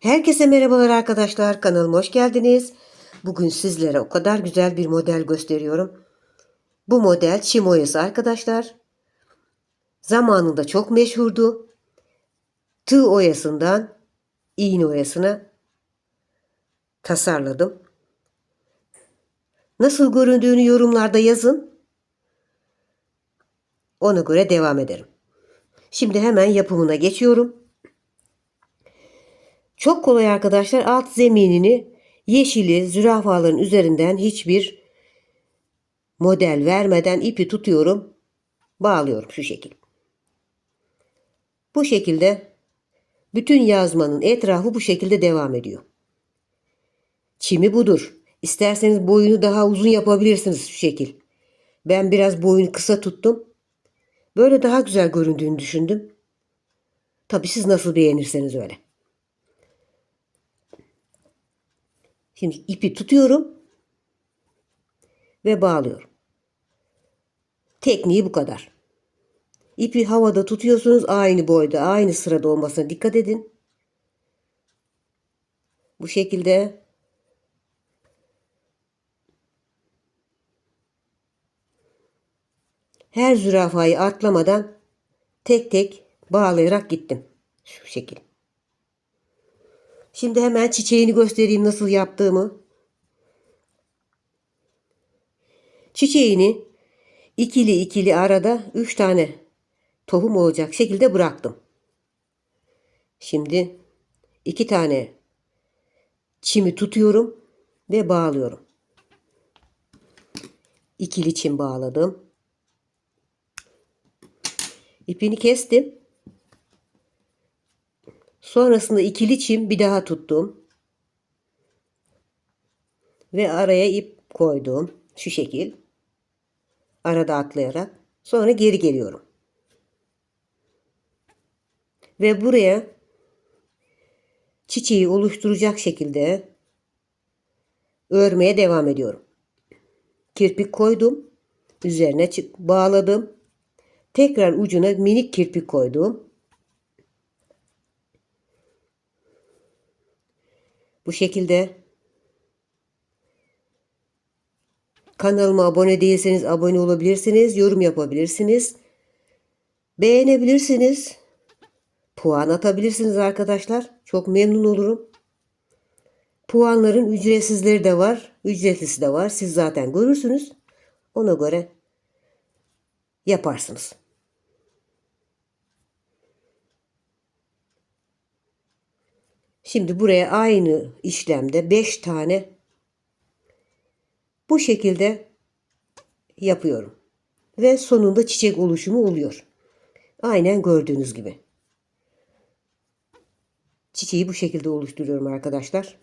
Herkese merhabalar arkadaşlar. Kanalıma hoş geldiniz. Bugün sizlere o kadar güzel bir model gösteriyorum. Bu model çim arkadaşlar. Zamanında çok meşhurdu. Tığ oyasından iğne oyasına tasarladım. Nasıl göründüğünü yorumlarda yazın. Ona göre devam ederim. Şimdi hemen yapımına geçiyorum. Çok kolay arkadaşlar. Alt zeminini yeşili zürafaların üzerinden hiçbir model vermeden ipi tutuyorum. Bağlıyorum şu şekil. Bu şekilde bütün yazmanın etrafı bu şekilde devam ediyor. Çimi budur. İsterseniz boyunu daha uzun yapabilirsiniz şu şekil. Ben biraz boyunu kısa tuttum. Böyle daha güzel göründüğünü düşündüm. Tabii siz nasıl beğenirseniz öyle. Şimdi ipi tutuyorum ve bağlıyorum. Tekniği bu kadar. İpi havada tutuyorsunuz aynı boyda, aynı sırada olmasına dikkat edin. Bu şekilde her zürafayı atlamadan tek tek bağlayarak gittim. Şu şekil. Şimdi hemen çiçeğini göstereyim nasıl yaptığımı. Çiçeğini ikili ikili arada 3 tane tohum olacak şekilde bıraktım. Şimdi iki tane çimi tutuyorum ve bağlıyorum. İkili çim bağladım. İpini kestim. Sonrasında ikili çim bir daha tuttum. Ve araya ip koydum. Şu şekil. Arada atlayarak. Sonra geri geliyorum. Ve buraya çiçeği oluşturacak şekilde örmeye devam ediyorum. Kirpik koydum. Üzerine bağladım. Tekrar ucuna minik kirpik koydum. Bu şekilde kanalıma abone değilseniz abone olabilirsiniz, yorum yapabilirsiniz. Beğenebilirsiniz. Puan atabilirsiniz arkadaşlar. Çok memnun olurum. Puanların ücretsizleri de var, ücretlisi de var. Siz zaten görürsünüz. Ona göre yaparsınız. Şimdi buraya aynı işlemde 5 tane bu şekilde yapıyorum. Ve sonunda çiçek oluşumu oluyor. Aynen gördüğünüz gibi. Çiçeği bu şekilde oluşturuyorum arkadaşlar.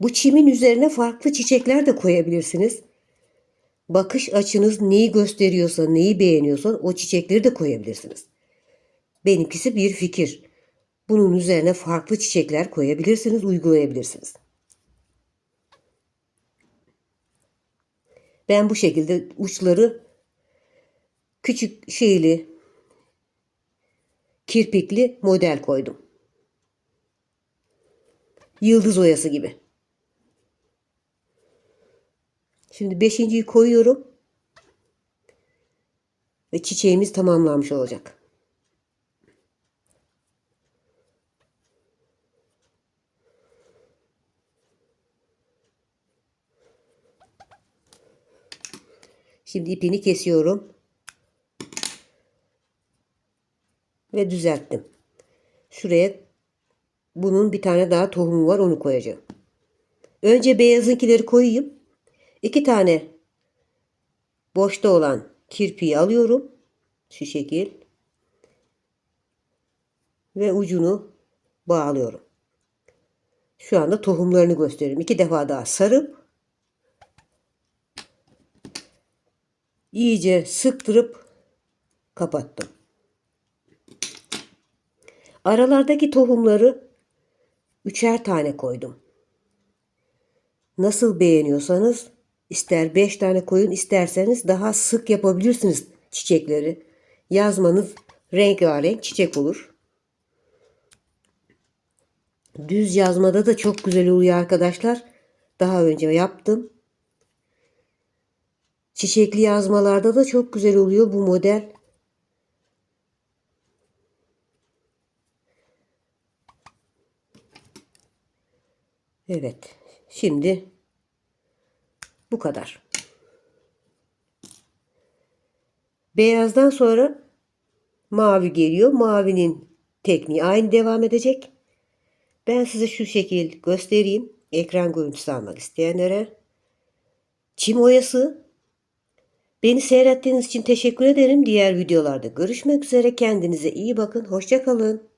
Bu çimin üzerine farklı çiçekler de koyabilirsiniz. Bakış açınız neyi gösteriyorsa, neyi beğeniyorsa o çiçekleri de koyabilirsiniz. Benimkisi bir fikir. Bunun üzerine farklı çiçekler koyabilirsiniz, uygulayabilirsiniz. Ben bu şekilde uçları küçük şeyli, kirpikli model koydum. Yıldız oyası gibi. Şimdi beşinciyi koyuyorum. Ve çiçeğimiz tamamlanmış olacak. Şimdi ipini kesiyorum. Ve düzelttim. Şuraya bunun bir tane daha tohumu var onu koyacağım. Önce beyazınkileri koyayım. İki tane boşta olan kirpiği alıyorum. Şu şekil. Ve ucunu bağlıyorum. Şu anda tohumlarını gösteriyorum. İki defa daha sarıp iyice sıktırıp kapattım. Aralardaki tohumları üçer tane koydum. Nasıl beğeniyorsanız ister beş tane koyun isterseniz daha sık yapabilirsiniz çiçekleri. Yazmanız rengarenk çiçek olur. Düz yazmada da çok güzel oluyor arkadaşlar. Daha önce yaptım. Çiçekli yazmalarda da çok güzel oluyor bu model. Evet. Şimdi bu kadar. Beyazdan sonra mavi geliyor. Mavinin tekniği aynı devam edecek. Ben size şu şekil göstereyim. Ekran görüntüsü almak isteyenlere. Çim oyası. Beni seyrettiğiniz için teşekkür ederim. Diğer videolarda görüşmek üzere. Kendinize iyi bakın. Hoşçakalın.